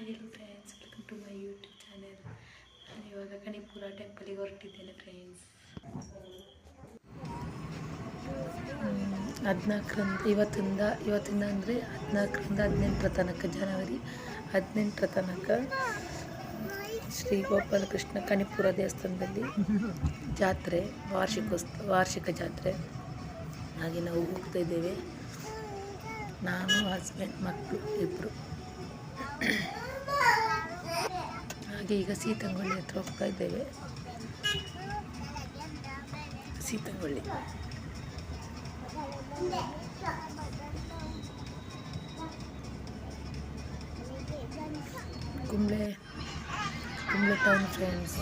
Hi hello friends welcome to my YouTube channel ನಾನು ಇವಾಗ ಕಣಿಪುರ ಟೆಂಪಲಿಗೆ ಹೊರಟಿದ್ದೇನೆ ಫ್ರೆಂಡ್ಸ್ ಹದಿನಾಲ್ಕರಿಂದ ಇವತ್ತಿಂದ ಇವತ್ತಿಂದ ಅಂದರೆ ಹದಿನಾಲ್ಕರಿಂದ ಹದಿನೆಂಟರ ತನಕ, ಜನವರಿ ಹದಿನೆಂಟರ ತನಕ ಶ್ರೀ ಗೋಪಾಲಕೃಷ್ಣ ಕಣಿಪುರ ದೇವಸ್ಥಾನದಲ್ಲಿ ಜಾತ್ರೆ, ವಾರ್ಷಿಕೋತ್ಸವ, ವಾರ್ಷಿಕ ಜಾತ್ರೆ. ಹಾಗೆ ನಾವು ಹೋಗ್ತಾ ಇದ್ದೇವೆ. ನಾನು ಹಸ್ಬೆಂಡ್ ಮಕ್ಕಳು ಇಬ್ಬರು ಹಾಗೆ ಈಗ ಸೀತಂಗೊಳ್ಳಿ ಹತ್ರ ಹೋಗ್ತಾ ಇದ್ದೇವೆ. ಸೀತಂಗೊಳ್ಳಿ. ಕುಂಬ್ಳೆ ಕುಂಬ್ಳೆ ಟೌನ್ ಫ್ರೆಂಡ್ಸ್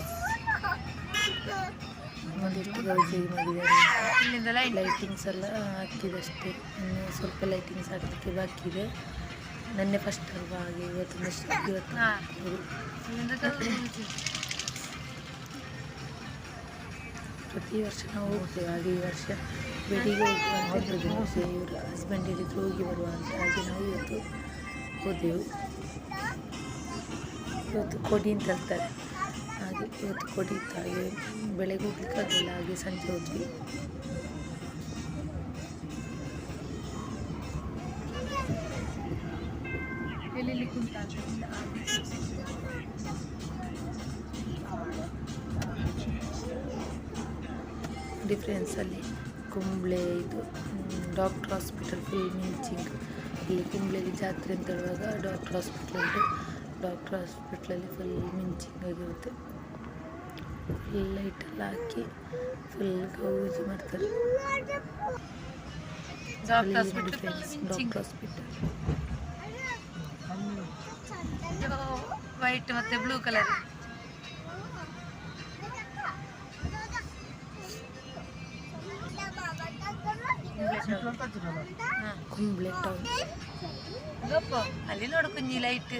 ಒಂದಿಷ್ಟು ಗೌಜಿ ಮಾಡಿದ್ದಾರೆ ಲೈಟಿಂಗ್ಸ್ ಎಲ್ಲ ಹಾಕಿದಷ್ಟೇ. ಇನ್ನು ಸ್ವಲ್ಪ ಲೈಟಿಂಗ್ಸ್ ಹಾಕಲಿಕ್ಕೆ ಬಾಕಿ ಇದೆ. ನೆನ್ನೆ ಫಸ್ಟ್ ಅಲ್ವಾ ಹಾಗೆ ಇವತ್ತು ನೆಕ್ಸ್ಟ್ ಇವತ್ತು. ಪ್ರತಿ ವರ್ಷ ನಾವು ಹೋಗ್ತೇವೆ. ಹಾಗೆ ಈ ವರ್ಷ ಬೆಳಿಗ್ಗೆ ಹೋಗ್ತೇವೆ ಅಂತ ಇವರು ಹಸ್ಬೆಂಡ್ ಹೇಳಿದ್ರು ಹೋಗಿ ಬರುವ ಅಂತ. ಹಾಗೆ ನಾವು ಇವತ್ತು ಹೋದೆವು. ಇವತ್ತು ಕೊಡಿ ಅಂತ ಹೇಳ್ತಾರೆ. ಹಾಗೆ ಇವತ್ತು ಕೊಡಿ ಇತ್ತು ಹಾಗೆ ಬೆಳಗ್ಗೆ ಹೋಗ್ಲಿಕ್ಕೆ ಆಗಲಿಲ್ಲ ಹಾಗೆ ಸಂಜೆ ಹೋದ್ವಿ. ಡಿಫ್ರೆನ್ಸಲ್ಲಿ ಕುಂಬ್ಳೆ ಇದು ಡಾಕ್ಟರ್ ಹಾಸ್ಪಿಟಲ್ ಫುಲ್ ಮಿಂಚಿಂಗ್ ಇಲ್ಲಿ ಕುಂಬ್ಳೆಗೆ ಜಾತ್ರೆ ಅಂತ ಹೇಳುವಾಗ ಡಾಕ್ಟರ್ ಹಾಸ್ಪಿಟಲ್ ಉಂಟು. ಡಾಕ್ಟರ್ ಹಾಸ್ಪಿಟ್ಲಲ್ಲಿ ಫುಲ್ ಮಿಂಚಿಂಗ್ ಆಗಿರುತ್ತೆ ಫುಲ್ ಲೈಟೆಲ್ಲ ಹಾಕಿ ಫುಲ್ ಗೌಜ್ ಮಾಡ್ತಾರೆ. Doctor hospital. ವೈಟ್ ಮತ್ತೆ ಬ್ಲೂ ಕಲರ್ ಕುಂಬ್ಳೆ ಟೌನ್ ಗಪ್ಪ ಅಲ್ಲಿ ನೋಡು ಕುഞ്ഞി ಲೈಟ್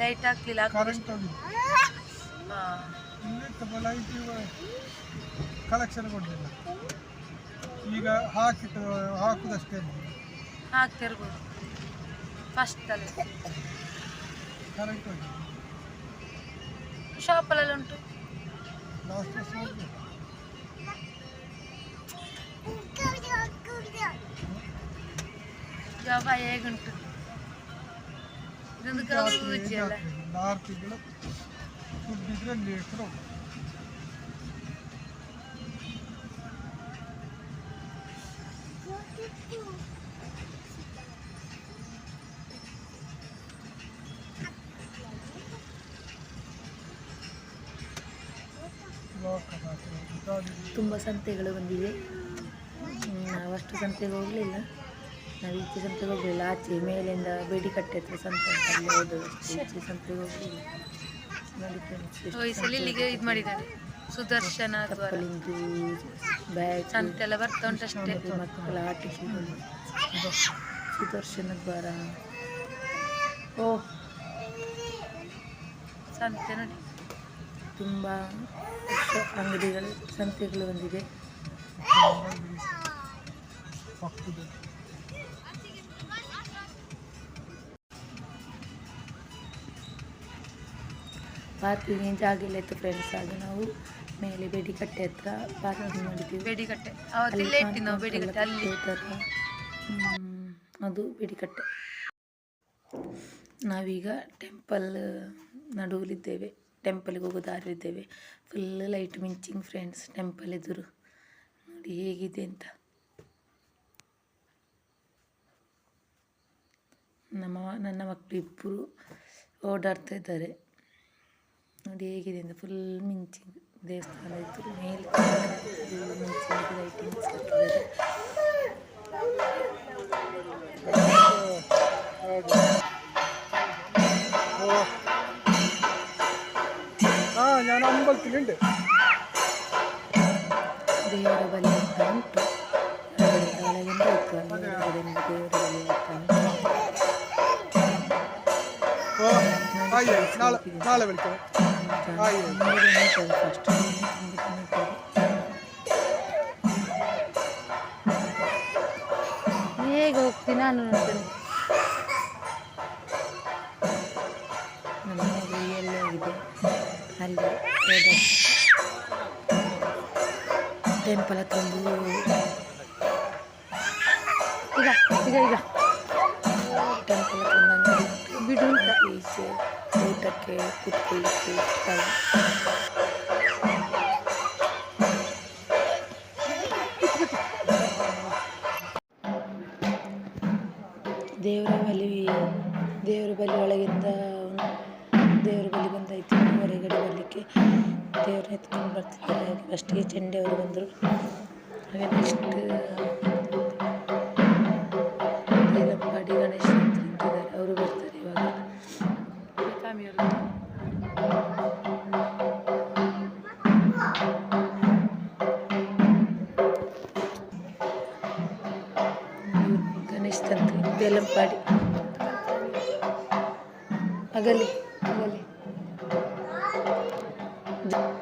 ಲೈಟ್ ಹಾಕ್ಲಿಲ್ಲ ಕಲೆಕ್ಷನ್ ಕೊಡಲಿಲ್ಲ ಈಗ ಹಾಕಿಟ್ಟು ಹಾಕುದಷ್ಟೇ ಹಾಕ್ತಿರ್ಬೋದು ಫಸ್ಟ್ ಅಲ್ಲಿ ಕರೆಂಟ್ ಹೋಗಿ ಶಾಪಲ್ಲೆಲ್ಲ ಉಂಟು ಲಾಸ್ಟ್ ವರ್ಷ ಹೋಗಿ ಜಾಬ ಹೇಗುಂಟು ಇದೊಂದು ಗೌಜಿ ಅಲ್ಲ ಆರು ತಿಂಗಳು ದುಡ್ಡಿದ್ರೆ ಲೀಟ್ರ್ ತುಂಬ ಸಂತೆಗಳು ಬಂದಿವೆ. ನಾವು ನಾವಷ್ಟು ಸಂತೆಗೆ ಹೋಗಲಿಲ್ಲ. ನಾವು ಈಚೆ ಸಂತೆಗೆ ಹೋಗಲಿಲ್ಲ. ಆಚೆ ಮೇಲಿಂದ ಬೇಡಿಕಟ್ಟೆ ಹತ್ರ ಸಂತೆ ಅಲ್ಲಿ ಹೋದದಷ್ಟೇ ಈಚೆ ಸಂತೆಗೆ ಹೋಗಲಿಲ್ಲ. ನೋಡಿ ಇಲ್ಲಿಗೆ ಇದು ಮಾಡಿದ್ದಾರೆ. ಸುದರ್ಶನ ದ್ವಾರ. ಚಪ್ಪಲಿಂದು ಬ್ಯಾಗ್ ಸಂತೆ ಎಲ್ಲ ಬರ್ತಾ ಉಂಟಷ್ಟೇ ಮಕ್ಕಳ ಆಟಿಕೆಗಳು. ಸುದರ್ಶನ ದ್ವಾರ. ಓ. ಸಂತೆ ನೋಡಿ. ತುಂಬ ಅಂಗಡಿಗಳು ಸಂತೆಗಳು ಬಂದಿದೆ. ಪಕ್ಕದ ಪಾರ್ಕಿಂಗ್ ಜಾಗ ಎಲ್ಲ ಇತ್ತು ಫ್ರೆಂಡ್ಸ್ ಹಾಗೆ ನಾವು ಮೇಲೆ ಬೇಡಿಕಟ್ಟೆ ಹತ್ರ ಪಾರ್ಕಿಂಗ್ ಮಾಡಿದ್ವಿ ಬೇಡಿಕಟ್ಟೆ. ಅದು ಬೇಡಿಕಟ್ಟೆ. ನಾವೀಗ ಟೆಂಪಲ್ ನಡುವಲ್ಲಿದ್ದೇವೆ. ಟೆಂಪಲ್ಗೆ ಹೋಗೋ ದಾರಿದ್ದೇವೆ ಫುಲ್ ಲೈಟ್ ಮಿಂಚಿಂಗ್ ಫ್ರೆಂಡ್ಸ್ ಟೆಂಪಲ್ ಎದುರು. ನೋಡಿ ಹೇಗಿದೆ ಅಂತ. ನಮ್ಮ ನನ್ನ ಮಕ್ಕಳು ಇಬ್ಬರು ಓಡಾಡ್ತಾ ಇದ್ದಾರೆ. ನೋಡಿ ಹೇಗಿದೆ ಅಂತ. ಫುಲ್ ಮಿಂಚಿಂಗ್ ದೇವಸ್ಥಾನ ಇತ್ತು. ಮೇಲೆ ಮಿಂಚಿಂಗ್ ಲೈಟಿಂಗ್ಸ್ ಹಾಕಿದ್ದಾರೆ ದೇವರ ಬಲಿಯಂತ ಉಂಟು ಅವರ ಕಾಲದಿಂದ ಕಣ್ಣೀರದಿಂದ ದೇವರ ಬಲಿಯಂತ ಉಂಟು ಫಸ್ಟ್ ಹೇಗೆ ಹೋಗ್ತೀನಿ ನಾನು ನೋಡ್ತೇನೆ ನಮ್ಮ ಮಗು ಎಲ್ಲೋಗಿದೆ ಅಲ್ಲಿ ಹೋದ ಟೆಂಪಲ್ ಹತ್ರ ಒಂದು ಈಗ ಈಗ ಈಗ. ಟೆಂಪಲ್ ಹತ್ರ ಒಂದು ಅಂಗಡಿ ಉಂಟು. ಬಿಡು ಅಂತ. ಈಚೆ ಊಟಕ್ಕೆ ಕುತ್ಕೊಳ್ಳಿಕ್ಕೆ ದೇವರ ಬಲಿ ದೇವರ ಬಲಿ ಒಳಗಿಂದ ದೇವರ ಬಲಿ ಬಂದೈತಿ ಹೊರಗಡೆ ಬರಲಿಕ್ಕೆ ದೇವ್ರನ್ನ ಎತ್ಕೊಂಡು ಬರ್ತಿದ್ದಾರೆ. ಹಾಗೆ ಫಸ್ಟಿಗೆ ಚಂಡೆ ಅವರು ಬಂದರು. ಹಾಗೆ ನೆಕ್ಸ್ಟ್ ನೀಲಂಪಾಡಿ ಗಣೇಶ ಅಂತ ಇಟ್ಟಿದ್ದಾರೆ ಅವರು ಬರ್ತಾರೆ ಇವಾಗ. ಗಣೇಶ ಗಣೇಶ್ ತಂತ್ರಿ. ಬೇಲಂಪಾಡಿ ಅಗಲಿ. Thank you.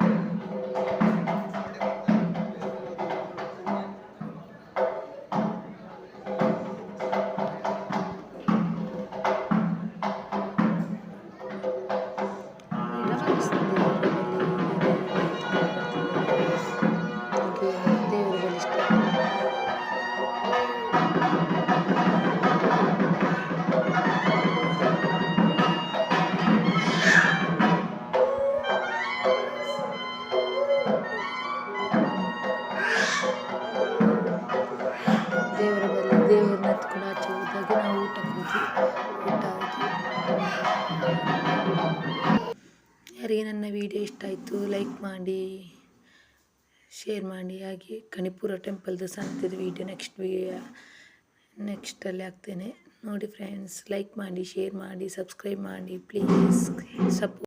ಯಾರಿಗೆ ನನ್ನ ವಿಡಿಯೋ ಇಷ್ಟ ಆಯಿತು ಲೈಕ್ ಮಾಡಿ ಶೇರ್ ಮಾಡಿ. ಹಾಗೆ ಕಣಿಪುರ ಟೆಂಪಲ್ದು ಸಂತಿದ್ದು ವಿಡಿಯೋ ನೆಕ್ಸ್ಟ್ ನೆಕ್ಸ್ಟಲ್ಲಿ ಹಾಕ್ತೇನೆ. ನೋಡಿ ಫ್ರೆಂಡ್ಸ್ ಲೈಕ್ ಮಾಡಿ ಶೇರ್ ಮಾಡಿ ಸಬ್ಸ್ಕ್ರೈಬ್ ಮಾಡಿ ಪ್ಲೀಸ್ ಸಪೋರ್ಟ್